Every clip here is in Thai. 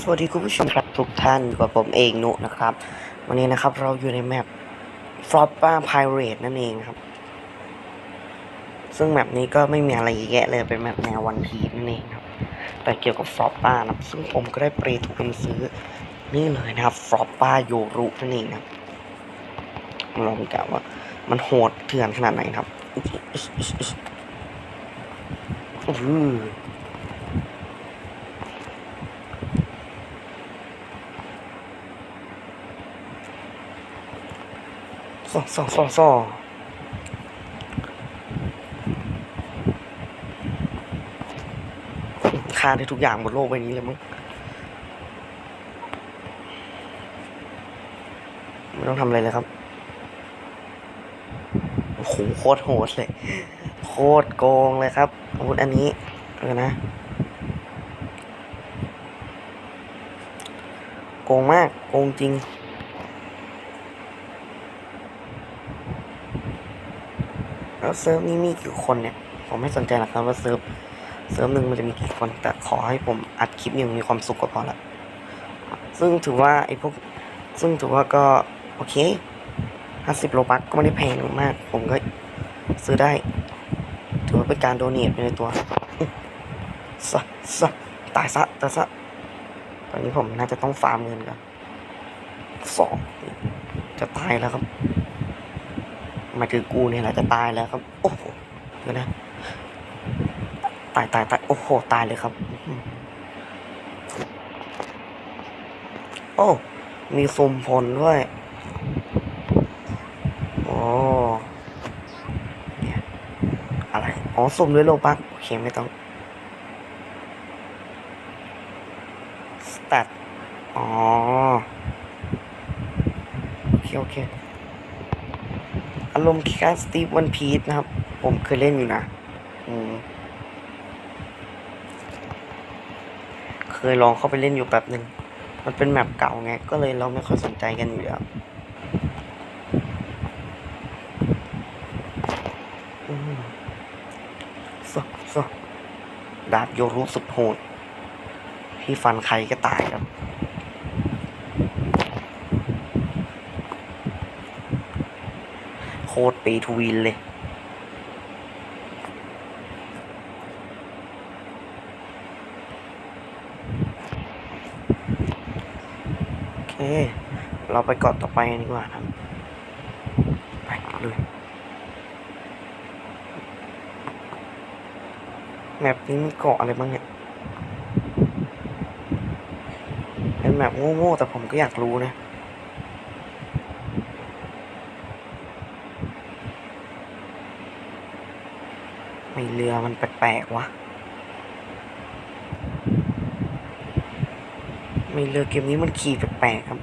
สวัสดีคุณผู้ชมครับทุกท่านกับผมเองนุนะครับ วันนี้นะครับเราอยู่ในแมป f l o p p a Pirate นั่นเองครับ ซึ่งแมปนี้ก็ไม่มีอะไรแยะเลยเป็นแมปแนววันพีนั่นเองครับ แต่เกี่ยวกับ f l o p p a นะครับซึ่งผมก็ได้เปรย์ถูกนซื้อนี่เลยนะครับ f l o p p a โยรุนั่นเองครับลองกะว่ามันโหดเถื่อนขนาดไหนครับอือ หือซ่อซ่อซ่อซอฆ่าได้ทุกอย่างบนโลกใบนี้เลยมั้งไม่ต้องทำอะไรเลยครับ โอ้โหโคตรโหดเลย โคตรโกงเลยครับอาวุธอันนี้เออนะโกงมาก โกงจริง แล้วเซิร์ฟนี้มีกี่คนเนี่ย ผมไม่สนใจหรอกครับว่าเซิร์ฟเซิร์ฟหนึ่งมันจะมีกี่คน แต่ขอให้ผมอัดคลิปอย่างมีความสุขก็พอละซึ่งถือว่าไอ้พวก ซึ่งถือว่าก็ โอเคห้าสิบโลบัคก็ไม่ได้แพงมาก ผมก็ซื้อได้ ถือว่าเป็นการโดเนทไปในตัวซะซะตายซะตายซะ ตอนนี้ผมน่าจะต้องฟาร์มเงินก่อนสองจะตายแล้วครับ มาถึงกูเนี่ยแหละจะตายแล้วครับ โอ้โหดูนะตายตายตายโอ้โหตายเลยครับ โอ้ มีสุมพลด้วยโอ้อะไร อ๋อสุมด้วยโลบักโอเคไม่ต้อง สแตทอ๋อ โอเค โอเค อารมณ์คล้ายสตีฟวันพีซนะครับ ผมเคยเล่นอยู่นะเคยลองเข้าไปเล่นอยู่แป๊บหนึ่งมันเป็นแมปเก่าไง ก็เลยเราไม่ค่อยสนใจกันอยู่แล้วอืมซดาบโยรุสุดโหด พี่ฟันใครก็ตายครับ โค ตรปีทวินเลย โอเค เราไปเกาะต่อไปกันดีกว่าครับ ไปเลยแมปนี้มีเกาะอะไรบ้างเนี่ยเป็นแมปโง่ๆแต่ผมก็อยากรู้นะ ไม่เรือมันแปลกๆวะไม่เรือเกมนี้มันขี่แปลกๆครับ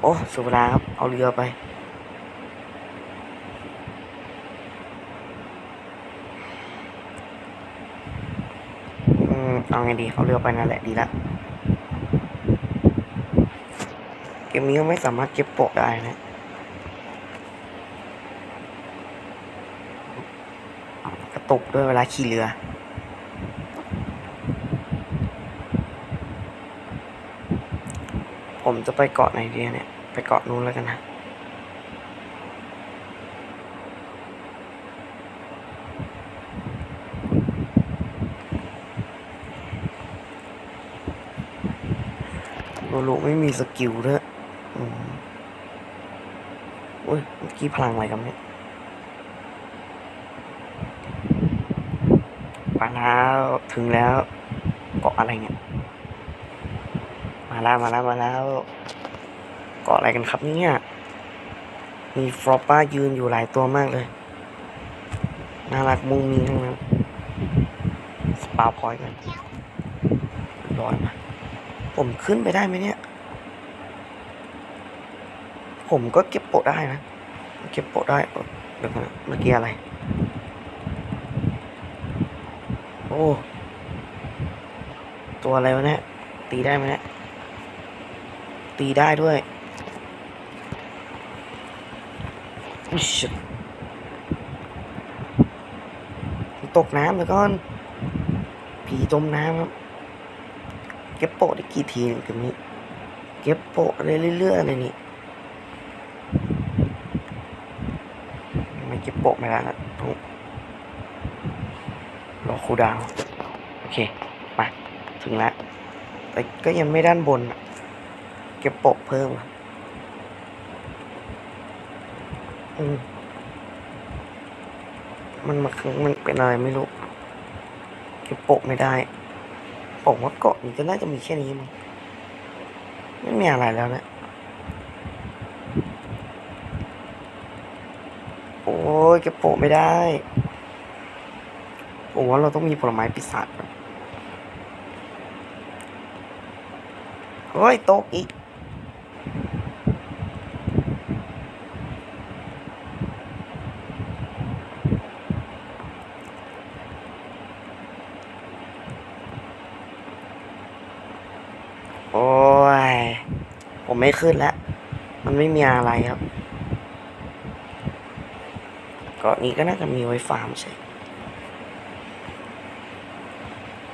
โอ้สุเวลาครับ เอาเรือไป อืม เอาไงดี เอาเรือไปนั่นแหละดีละ เกมนี้ไม่สามารถเก็บโปะได้นะ กระ ตกด้วยเวลาขี่เรือ ผมจะไปเกาะไหนดีเนี่ย ไปเกาะนู้นแล้วกันนะโลโลไม่มีสกิลด้วยอืมอุ้ย เมื่อกี้พลังอะไรกันเนี่ย มาแล้วถึงแล้วเกาะอะไรเนี่ย มาแล้วมาแล้วมาแล้ว เกาะอะไรกันครับเนี่ย มีฟลอปป้ายืนอยู่หลายตัวมากเลย น่ารักมุ้งมิ้งทั้งนั้นสปาพอยกันลอยมาผมขึ้นไปได้ไหมเนี่ย ผมก็เก็บโปะได้นะ เก็บโปะได้เออเดี๋ยวนะเมื่อกี้อะไร โอ้ ตัวอะไรวะเนี่ย ตีได้ไหมเนี่ย ตีได้ด้วยอุ๊ยตกน้ำไปก่อนผีจมน้ำครับ เก็บโปะได้กี่ทีหนึ่งเกมนี้ เก็บโปะเรื่อยๆเลยนี่ ไม่เก็บโปะไม่ได้ละต้ องรอคูดาวโอเค มา ถึงแล้ว แต่ก็ยังไม่ด้านบน เก็บโปะเพิ่มอืมมันมาคือมันเป็นอะไรไม่รู้เก็บโปะไม่ได้ผมว่าเกาะนี้ก็น่าจะมีแค่นี้มั้งไม่มีอะไรแล้วเนะโอ้ยเก็บโปะไม่ได้ ผมว่าเราต้องมีผลไม้ปีศาจเฮ้ยตกอีก โอ้ย ผมไม่ขึ้นแล้ว มันไม่มีอะไรครับเกาะนี้ก็น่าจะมีไว้ฟาร์มใช่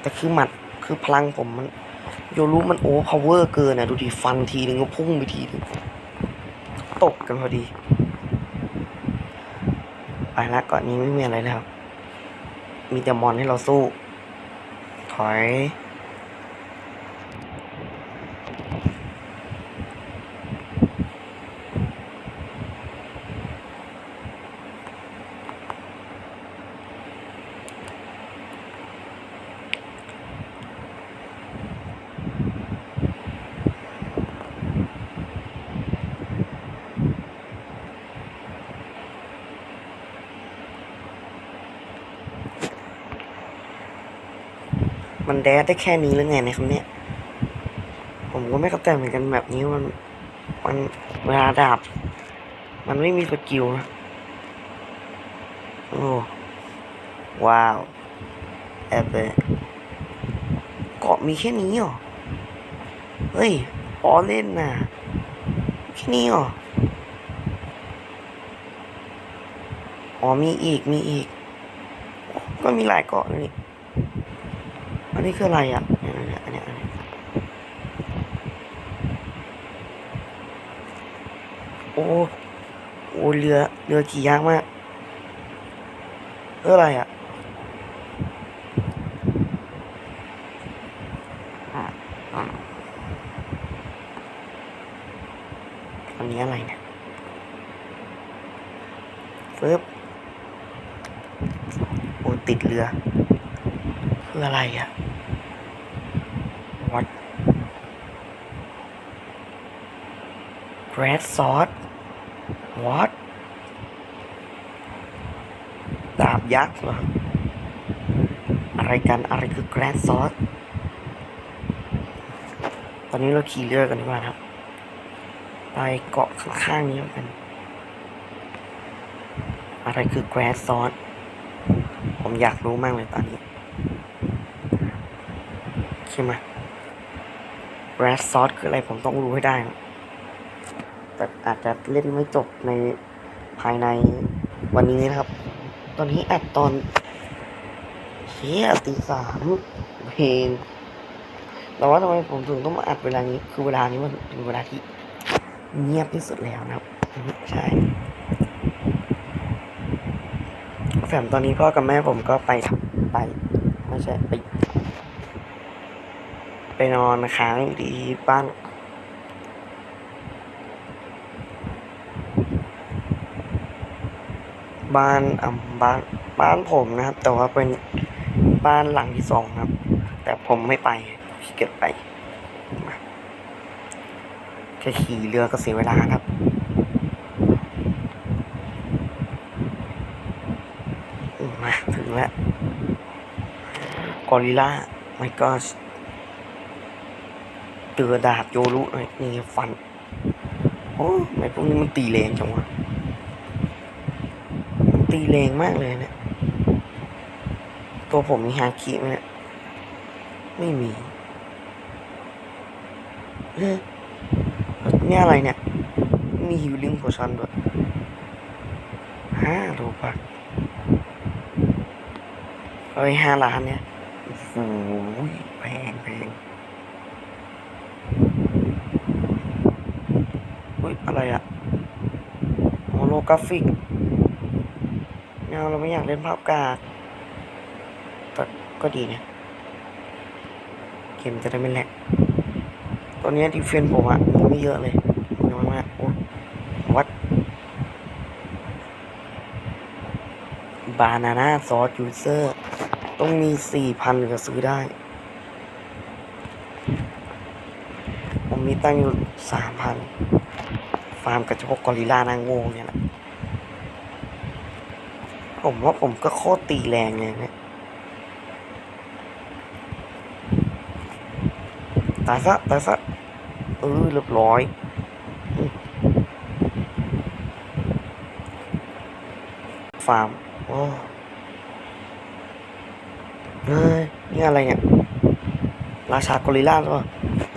แต่คือหมัดคือพลังผมมันโยรู้มันโอ้พาวเวอร์เกินอะดูดิฟันทีนึงก็พุ่งไปทีนึงตกกันพอดี ไปละเกาะนี้ไม่มีอะไรแล้ว มีแต่มอนให้เราสู้ ถอย มันแดดได้แค่นี้หรือไงเนะครับเนี่ย ผมก็ไม่เข้าใจเหมือนกันแบบนี้มัน มันเวลาดาบ มันไม่มีสกิลนะโอ้ว้าวแอบเลยเกาะมีแค่นี้เหรอ เฮ้ยพอเล่นน่ะ แค่นี้เหรอ อ๋อมีอีกมีอีก ก็มีหลายเกาะเลยนี่ อันนี้คืออะไรอะเนี่ยเนี่ยอันเนี้ยอันเนี้ยโอ้โอ้เรือเรือขี่ยากมากเพื่ออะไรอะอันนี้อะไรเนี่ยฟึบโอ้ติดเรือ คืออะไรอะ what red sauce what ดาบยักษ์เหรออะไรกันอะไรคือ grand sauce ตอนนี้เราขี่เรือกันดีกว่าครับ ไปเกาะข้างๆนี้แล้วกัน อะไรคือ grand sauce ผมอยากรู้มากเลยตอนนี้ใช่ไหม red sauce คืออะไรผมต้องรู้ให้ได้ แต่อาจจะเล่นไม่จบในภายในวันนี้นะครับ ตอนนี้อัดตอนเชี่ยตีสามเพลงแต่ว่าทำไมผมถึงต้องมาอัดเวลานี้ คือเวลานี้มันเป็นเวลาที่เงียบที่สุดแล้วนะครับ ใช่แถมตอนนี้พ่อกับแม่ผมก็ไปทำไปไม่ใช่ไป ไปนอนค้างอยู่ที่บ้านบ้านอ่าบ้านบ้านผมนะครับ แต่ว่าเป็นบ้านหลังที่สองครับ แต่ผมไม่ไปขี้เกียจไปแค่ขี่เรือก็เสียเวลาครับ มาถึงแล้วกอริลล่าไม่ก็ เจอดาบโยรุหน่อยนี่ฟัน โอ้ไม่พวกนี้มันตีแรงจังวะ มันตีแรงมากเลยเนี่ย ตัวผมมีฮาคิไหมเนี่ย ไม่มีเอ๊ะนี่อะไรเนี่ย มีฮิวลิงโพชันด้วยห้าดูปะเอ้ยห้าล้านเนี่ยโอ้โหแพงแพง กราฟิกไม่เอาเราไม่อยากเล่นภาพกากแต่ก็ดีนะ เกมจะได้ไม่แหลกตอนนี้ดีเฟนผมอะมีไม่เยอะเลยน้อยมากโอ้วัด บานาน่าซอสยูเซอร์ ต้องมีสี่พันถึงจะซื้อได้ ผมมีตั้งอยู่สามพัน ฟาร์มกับเฉพาะกอริลลานางโง่เนี่ยแหละผมว่าผมก็โคตรตีแรงเลยนี่ยตายซะตายซะเออเรียบร้อยฟาร์มโอ้เฮ้ยนี่อะไรเนี่ย ราชากอริลลาหรือเปล่า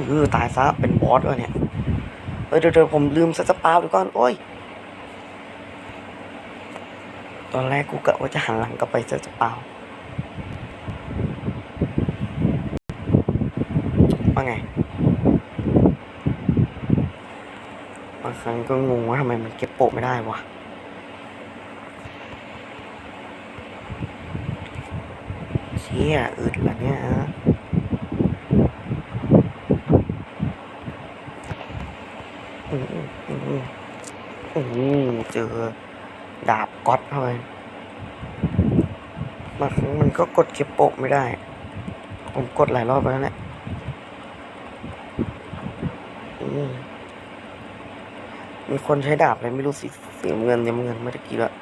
เออตายซะเป็นบอสวะเนี่ย เดี๋ยวเดี๋ยวผมลืมสปาไปก่อน โอ้ย ตอนแรกกูกะว่าจะหันหลังกลับไปเจอสปาว่าไงบางครั้งก็งงว่าทำไมมันเก็บโปะไม่ได้วะเชี่ยอึดละเนี่ยฮะอืมอืมอืมอืม อืมเจอดาบก๊อตเข้าไปบางครั้งมันก็กดเก็บโปะไม่ได้ ผมกดหลายรอบแล้วเนี่ยอืมมีคนใช้ดาบอะไรไม่รู้สิสีน้ำเงินน้ำเงินเมื่อกี้ล้ว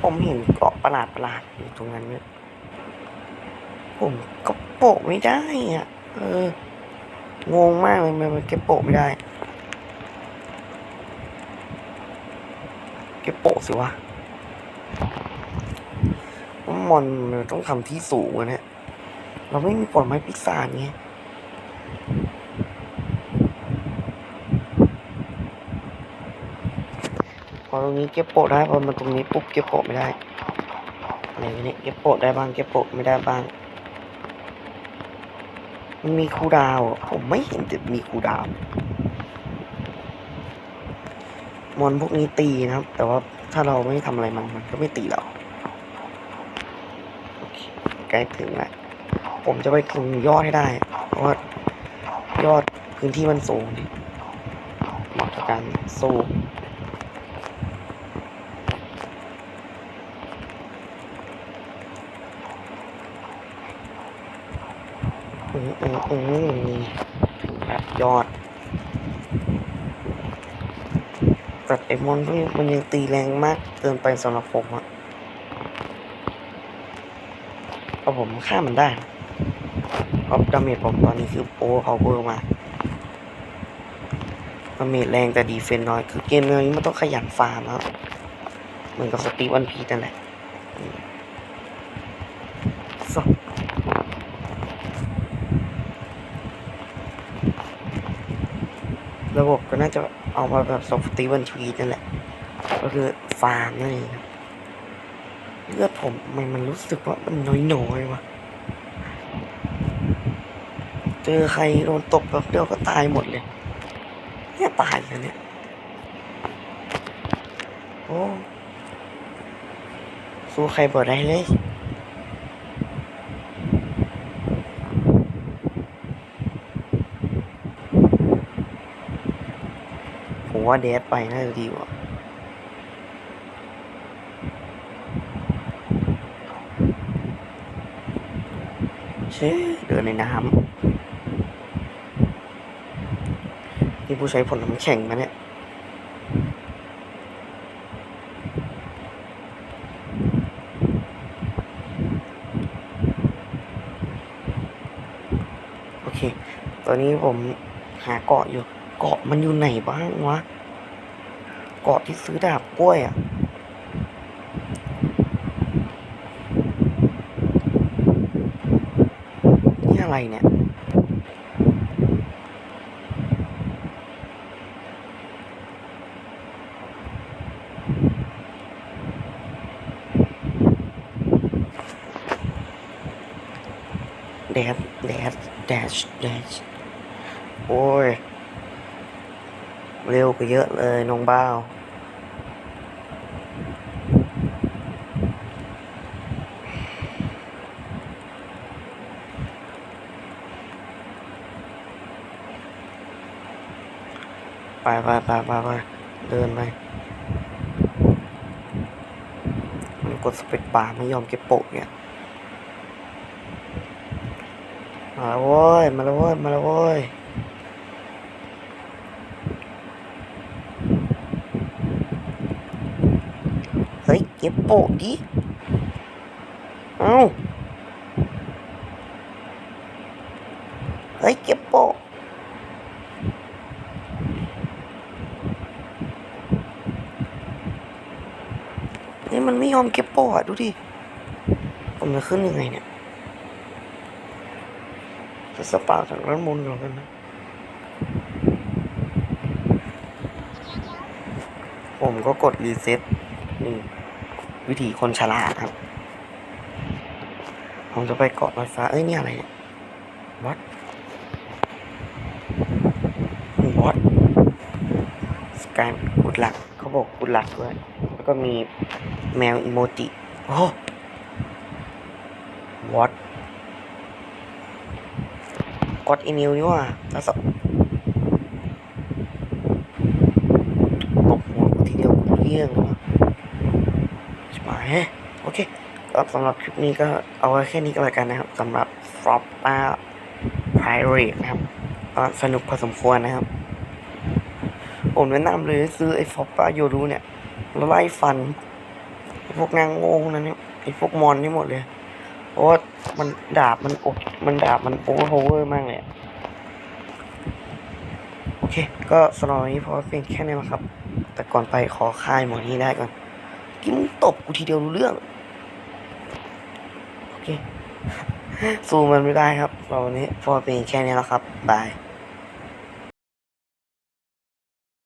ผมเห็นเกาะประหลาดประหลาดๆอยู่ตรงนั้นเนี่ยผมก็โปะไม่ได้อะ เออ งงมากเลยมันมันเก็บโปะไม่ได้ เก็บโปะสิวะมอนมันต้องทำที่สูงอะเนี่ยเราไม่มีผลไม้พิซซ่าไงพอตรงนี้เก็บโปะได้พอมาตรงนี้ปุ๊บเก็บโปะไม่ได้อะไรเนี่ยเก็บโปะได้บ้างเก็บโปะไม่ได้บ้าง มันมีคูดาว ผมไม่เห็นจะมีคูดาว มอนพวกนี้ตีนะครับ แต่ว่าถ้าเราไม่ทำอะไรมันมันก็ไม่ตีเราใกล้ถึงแล้วผมจะไปถึงยอดให้ได้ เพราะว่ายอดพื้นที่มันสูงเหมาะกับการสู้ อืมอืมอืมนี่แบบยอดแต่ไอมอนด้มันยังตีแรงมากเกินไปสำหรับผมอะเพราะผมฆ่ามันได้นะเพราะดาเมจผมตอนนี้คือโอเวอร์พาวเวอร์มาดาเมจแรงแต่ดีเฟนน้อย คือเกมนวนี้มันต้องขยันฟาร์มครับ เหมือนกับสตีวันพีนั่นแหละอืมสอง ระบบก็น่าจะเอามาแบบสตีวันพีนั่นแหละ ก็คือฟาร์มนั่นเองเลือดผมมันมันรู้สึกว่ามันน้อยๆวะเจอใครโดนตบแบบเดียวก็ตายหมดเลย เนี่ยตายแล้วเนี่ย โอ้สู้ใครบ่ได้เลย ผมว่าเดทไปน่าจะดีกว่าเช่เดินในน้ำนี่ผู้ใช้ผลน้ำแข็งมาเนี่ยโอเค ตอนนี้ผมหาเกาะอยู่ เกาะมันอยู่ไหนบ้างวะ เกาะที่ซื้อดาบกล้วยอะนี่อะไรเนี่ยแดดแดดแดชแดชโอ้ย เร็วกว่าเยอะเลยน้องบ้าวไปไปไปไปไปเดินไปมันกดสเปกบาไม่ยอมเก็บโปะเนี่ยมาแล้วเว้ย มาแล้วเว้ย มาแล้วเว้ย เฮ้ย เก็บโปะดิ เอ้าเฮ้ยเก็บโปะนี่มันไม่ยอมเก็บโปอะดูดิ ผมจะขึ้นยังไงเนี่ย จะสปาจากด้านบนก่อนกันนะผมก็กดรีเซ็ตนี่ วิธีคนฉลาดครับ ผมจะไปเกาะลอยฟ้า เอ้ย นี่อะไรเนี่ยวัดวัดสกายกุดหลัก เขาบอกกุดหลักด้วย แล้วก็มีแมวอีโมจิโอ้วัดกดอีนิวนี่ว่าแล้วสตบหัวกูทีเดียวกูเลี่ยงเลยวะ ใช่ไหมโอเคก็สำหรับคลิปนี้ก็เอาไว้แค่นี้ก็แล้วกันนะครับสำหรับ f r o p a Pirate นะครับก็สนุกพอสมควรนะครับ ผมแนะนำเลยซื้อไอ้ฟอปป้าโยรูเนี่ยแล้วไล่ฟัน พวกนางโง่นั้นเนี่ยไอ้พวกมอนนี่หมดเลยเพราะว่ามันดาบมันอกมันดาบมันโอเวอร์โพเวอร์มากเลยโอเค ก็สำหรับวันนี้พอเป็นแค่นี้นะครับ แต่ก่อนไปขอค่ายหมอนี้ได้ก่อน กินงตบกูทีเดียวรู้เรื่อง โอเคสู้มันไม่ได้ครับสำหรับวันนี้พอเป็นแค่นี้แล้วครับ บาย